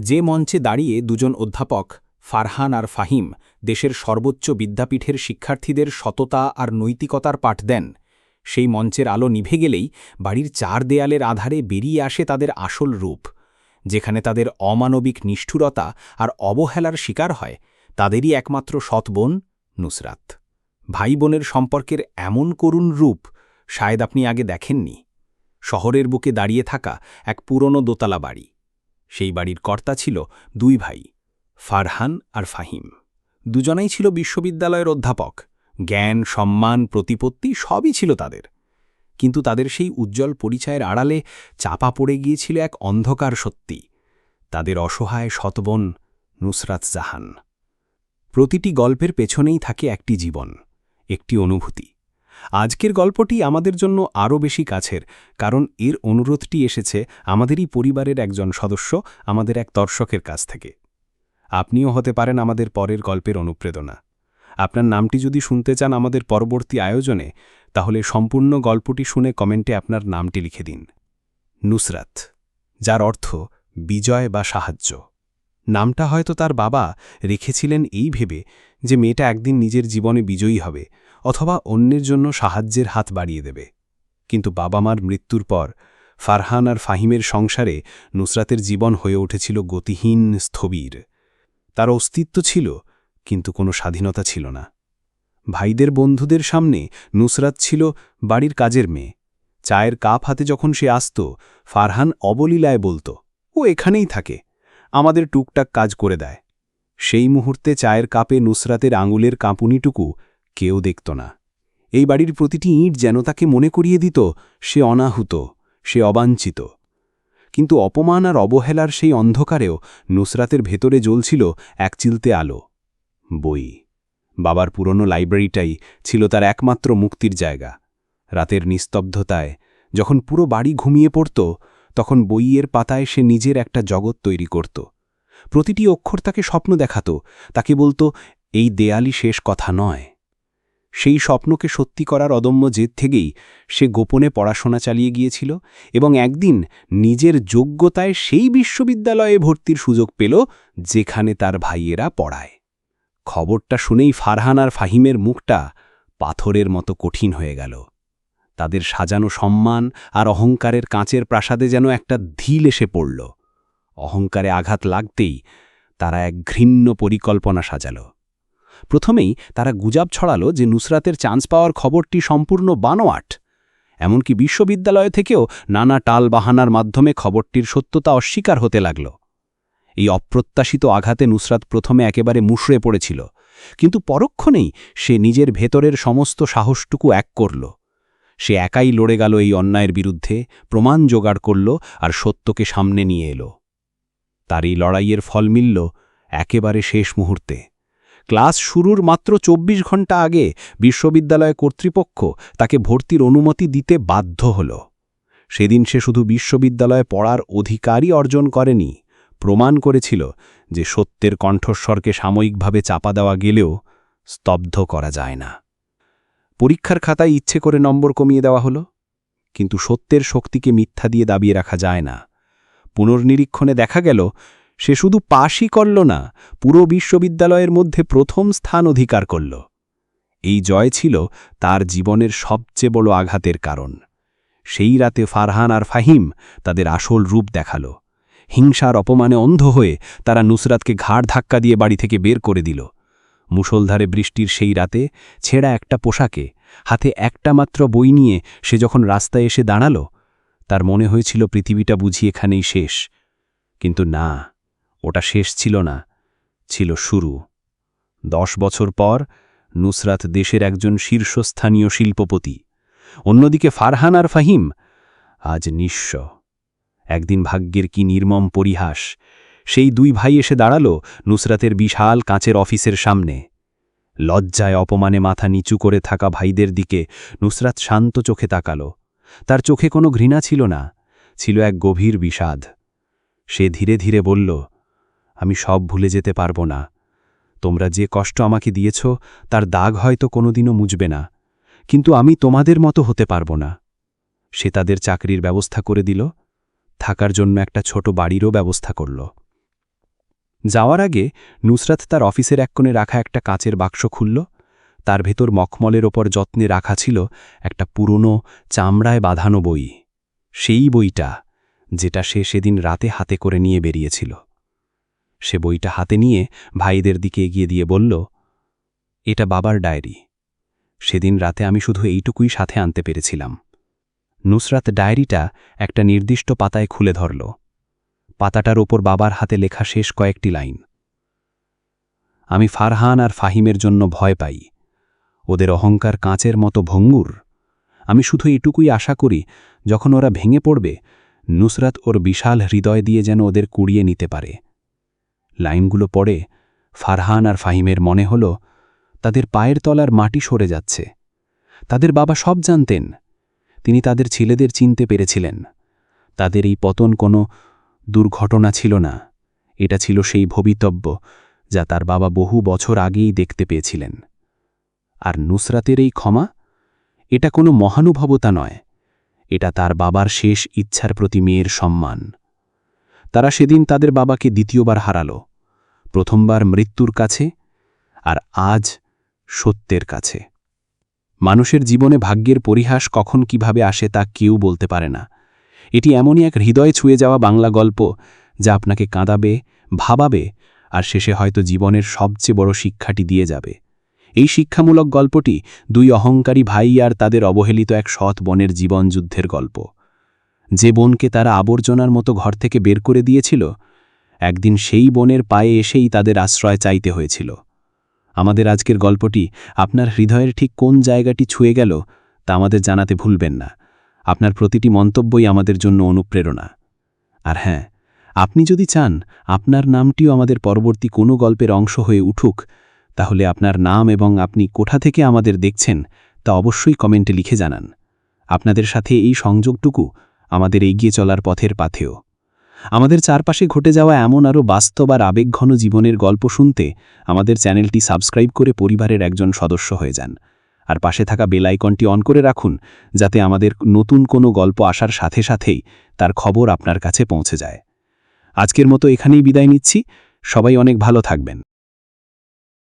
যে মঞ্চে দাঁড়িয়ে দুজন অধ্যাপক, ফারহান আর ফাহিম, দেশের সর্বোচ্চ বিদ্যাপীঠের শিক্ষার্থীদের সততা আর নৈতিকতার পাঠ দেন। সেই মঞ্চের আলো নিভে গেলেই বাড়ির চার দেয়ালের আধারে বেরিয়ে আসে তাদের আসল রূপ। যেখানে তাদের অমানবিক নিষ্ঠুরতা আর অবহেলার শিকার হয়, তাদেরই একমাত্র সৎবোন নুসরাত। ভাই বোনের সম্পর্কের এমন করুণ রূপ, শায়দ আপনি আগে দেখেননি। শহরের বুকে দাঁড়িয়ে থাকা এক পুরনো দোতলা বাড়ি। সেই বাড়ির কর্তা ছিল দুই ভাই, ফারহান আর ফাহিম। দুজনেই ছিল বিশ্ববিদ্যালয়ের অধ্যাপক। জ্ঞান, সম্মান, প্রতিপত্তি সবই ছিল তাদের। কিন্তু তাদের সেই উজ্জ্বল পরিচয়ের আড়ালে চাপা পড়ে গিয়েছিল এক অন্ধকার সত্যি। তাদের অসহায় শতবন নুসরাত জাহান। প্রতিটি গল্পের পেছনেই থাকে একটি জীবন, একটি অনুভূতি। আজকের গল্পটি আমাদের জন্য আরও বেশি কাছের, কারণ এর অনুরোধটি এসেছে আমাদেরই পরিবারের একজন সদস্য, আমাদের এক দর্শকের কাছ থেকে। আপনিও হতে পারেন আমাদের পরের গল্পের অনুপ্রেরণা। আপনার নামটি যদি শুনতে চান আমাদের পরবর্তী আয়োজনে, তাহলে সম্পূর্ণ গল্পটি শুনে কমেন্টে আপনার নামটি লিখে দিন। নুসরাত, যার অর্থ বিজয় বা সাহায্য। নামটা হয়তো তার বাবা রেখেছিলেন এই ভেবে যে মেয়েটা একদিন নিজের জীবনে বিজয়ী হবে। অথবা অন্যের জন্য সাহায্যের হাত বাড়িয়ে দেবে। কিন্তু বাবা মার মৃত্যুর পর ফারহান আর ফাহিমের সংসারে নুসরাতের জীবন হয়ে উঠেছিল গতিহীন, স্থবির। তার অস্তিত্ব ছিল, কিন্তু কোনো স্বাধীনতা ছিল না। ভাইদের বন্ধুদের সামনে নুসরাত ছিল বাড়ির কাজের মেয়ে। চায়ের কাপ হাতে যখন সে আসত, ফারহান অবলীলায় বলত, ও এখানেই থাকে, আমাদের টুকটাক কাজ করে দেয়। সেই মুহূর্তে চায়ের কাপে নুসরাতের আঙুলের কাঁপুনিটুকু কেউ দেখত না। এই বাড়ির প্রতিটি ইঁট যেন তাকে মনে করিয়ে দিত, সে অনাহুত, সে অবাঞ্ছিত। কিন্তু অপমান আর অবহেলার সেই অন্ধকারেও নুসরাতের ভেতরে জ্বলছিল এক চিলতে আলো। বই। বাবার পুরনো লাইব্রেরিটাই ছিল তার একমাত্র মুক্তির জায়গা। রাতের নিস্তব্ধতায় যখন পুরো বাড়ি ঘুমিয়ে পড়ত, তখন বইয়ের পাতায় সে নিজের একটা জগৎ তৈরি করত। প্রতিটি অক্ষর তাকে স্বপ্ন দেখাত, তাকে বলতো, এই দেয়ালি শেষ কথা নয়। সেই স্বপ্নকে সত্যি করার অদম্য জেদ থেকেই সে গোপনে পড়াশোনা চালিয়ে গিয়েছিল এবং একদিন নিজের যোগ্যতায় সেই বিশ্ববিদ্যালয়ে ভর্তির সুযোগ পেল যেখানে তার ভাইয়েরা পড়ায়। খবরটা শুনেই ফারহান আর ফাহিমের মুখটা পাথরের মতো কঠিন হয়ে গেল। তাদের সাজানো সম্মান আর অহংকারের কাঁচের প্রাসাদে যেন একটা ধীল এসে পড়ল। অহংকারে আঘাত লাগতেই তারা এক ঘৃণ্য পরিকল্পনা সাজালো। প্রথমেই তারা গুজাব ছড়ালো যে নুসরাতের চান্স পাওয়ার খবরটি সম্পূর্ণ বানোয়াট। এমনকি বিশ্ববিদ্যালয় থেকেও নানা টাল বাহানার মাধ্যমে খবরটির সত্যতা অস্বীকার হতে লাগল। এই অপ্রত্যাশিত আঘাতে নুসরাত প্রথমে একেবারে মুশড়ে পড়েছিল, কিন্তু পরক্ষণেই সে নিজের ভেতরের সমস্ত সাহসটুকু এক করল। সে একাই লড়ে গেল এই অন্যায়ের বিরুদ্ধে, প্রমাণ জোগাড় করল আর সত্যকে সামনে নিয়ে এলো। তার এই লড়াইয়ের ফল মিলল একেবারে শেষ মুহূর্তে। ক্লাস শুরুর মাত্র ২৪ ঘণ্টা আগে বিশ্ববিদ্যালয় কর্তৃপক্ষ তাকে ভর্তির অনুমতি দিতে বাধ্য হল। সেদিন সে শুধু বিশ্ববিদ্যালয়ে পড়ার অধিকারই অর্জন করেনি, প্রমাণ করেছিল যে সত্যের কণ্ঠস্বরকে সাময়িকভাবে চাপা দেওয়া গেলেও স্তব্ধ করা যায় না। পরীক্ষার খাতায় ইচ্ছে করে নম্বর কমিয়ে দেওয়া হলো, কিন্তু সত্যের শক্তিকে মিথ্যা দিয়ে দাবিয়ে রাখা যায় না। পুনর্নিরীক্ষণে দেখা গেল সে শুধু পাশই করল না, পুরো বিশ্ববিদ্যালয়ের মধ্যে প্রথম স্থান অধিকার করল। এই জয় ছিল তার জীবনের সবচেয়ে বড় আঘাতের কারণ। সেই রাতে ফারহান আর ফাহিম তাদের আসল রূপ দেখাল। হিংসার অপমানে অন্ধ হয়ে তারা নুসরাতকে ঘাড় ধাক্কা দিয়ে বাড়ি থেকে বের করে দিল। মুসলধারে বৃষ্টির সেই রাতে ছেঁড়া একটা পোশাকে, হাতে একটা মাত্র বই নিয়ে সে যখন রাস্তায় এসে দাঁড়াল, তার মনে হয়েছিল পৃথিবীটা বুঝি এখানেই শেষ। কিন্তু না ওটা শেষ ছিল না, ছিল শুরু। দশ বছর পর নুসরাত দেশের একজন শীর্ষস্থানীয় শিল্পপতি। অন্যদিকে ফারহান আর ফাহিম আজ নিঃস্ব। একদিন ভাগ্যের কি নির্মম পরিহাস, সেই দুই ভাই এসে দাঁড়াল নুসরাতের বিশাল কাঁচের অফিসের সামনে। লজ্জায় অপমানে মাথা নিচু করে থাকা ভাইদের দিকে নুসরাত শান্ত চোখে তাকাল। তার চোখে কোনো ঘৃণা ছিল না, ছিল এক গভীর বিষাদ। সে ধীরে ধীরে বলল আমি সব ভুলে যেতে পারব না। তোমরা যে কষ্ট আমাকে দিয়েছ, তার দাগ হয়তো কোনোদিনও মুজবে না। কিন্তু আমি তোমাদের মতো হতে পারব না। সে তাদের চাকরির ব্যবস্থা করে দিল, থাকার জন্য একটা ছোট বাড়িরও ব্যবস্থা করল। যাওয়ার আগে নুসরাত তার অফিসের এক কোণে রাখা একটা কাঁচের বাক্স খুলল। তার ভেতর মখমলের ওপর যত্নে রাখা ছিল একটা পুরনো, চামড়ায় বাঁধানো বই। সেই বইটা, যেটা সে সেদিন রাতে হাতে করে নিয়ে বেরিয়েছিল। সে বইটা হাতে নিয়ে ভাইদের দিকে এগিয়ে দিয়ে বলল, এটা বাবার ডায়েরি। সেদিন রাতে আমি শুধু এইটুকুই সাথে আনতে পেরেছিলাম। নুসরাত ডায়েরিটা একটা নির্দিষ্ট পাতায় খুলে ধরল। পাতাটার ওপর বাবার হাতে লেখা শেষ কয়েকটি লাইন। আমি ফারহান আর ফাহিমের জন্য ভয় পাই। ওদের অহংকার কাঁচের মতো ভঙ্গুর। আমি শুধু এটুকুই আশা করি, যখন ওরা ভেঙে পড়বে, নুসরাত ওর বিশাল হৃদয় দিয়ে যেন ওদের কুড়িয়ে নিতে পারে। লাইনগুলো পড়ে, ফারহান আর ফাহিমের মনে হল, তাদের পায়ের তলার মাটি সরে যাচ্ছে। তাদের বাবা সব জানতেন। তিনি তাদের ছেলেদের চিনতে পেরেছিলেন। তাদের এই পতন কোনো দুর্ঘটনা ছিল না। এটা ছিল সেই ভবিতব্য যা তার বাবা বহু বছর আগেই দেখতে পেয়েছিলেন। আর নুসরাতের এই ক্ষমা? এটা কোনো মহানুভবতা নয়। এটা তার বাবার শেষ ইচ্ছার প্রতি মেয়ের সম্মান। তারা সেদিন তাদের বাবাকে দ্বিতীয়বার হারাল। প্রথমবার মৃত্যুর কাছে আর আজ সত্যের কাছে। মানুষের জীবনে ভাগ্যের পরিহাস কখন কীভাবে আসে তা কেউ বলতে পারে না। এটি এমনই এক হৃদয় ছুঁয়ে যাওয়া বাংলা গল্প যা আপনাকে কাঁদাবে, ভাবাবে আর শেষে হয়তো জীবনের সবচেয়ে বড় শিক্ষাটি দিয়ে যাবে। এই শিক্ষামূলক গল্পটি দুই অহংকারী ভাই আর তাদের অবহেলিত এক সৎ বনের জীবনযুদ্ধের গল্প। যে বনকে তারা আবর্জনার মতো ঘর থেকে বের করে দিয়েছিল একদিন সেই বনের পায়ে এসেই তাদের আশ্রয় চাইতে হয়েছিল। আমাদের আজকের গল্পটি আপনার হৃদয়ের ঠিক কোন জায়গাটি ছুঁয়ে গেল তা আমাদের জানাতে ভুলবেন না। আপনার প্রতিটি মন্তব্যই আমাদের জন্য অনুপ্রেরণা। আর হ্যাঁ আপনি যদি চান আপনার নামটিও আমাদের পরবর্তী কোনো গল্পের অংশ হয়ে উঠুক, তাহলে আপনার নাম এবং আপনি কোঠা থেকে আমাদের দেখছেন তা অবশ্যই কমেন্টে লিখে জানান। আপনাদের সাথে এই সংযোগটুকু আমাদের এগিয়ে চলার পথের পাথেও আমাদের চারপাশে ঘটে যাওয়া এমন আরও বাস্তব আর আবেগঘন জীবনের গল্প শুনতে আমাদের চ্যানেলটি সাবস্ক্রাইব করে পরিবারের একজন সদস্য হয়ে যান। আর পাশে থাকা বেল আইকনটি অন করে রাখুন, যাতে আমাদের নতুন কোনো গল্প আসার সাথে সাথেই তার খবর আপনার কাছে পৌঁছে যায়। আজকের মতো এখানেই বিদায় নিচ্ছি। সবাই অনেক ভালো থাকবেন।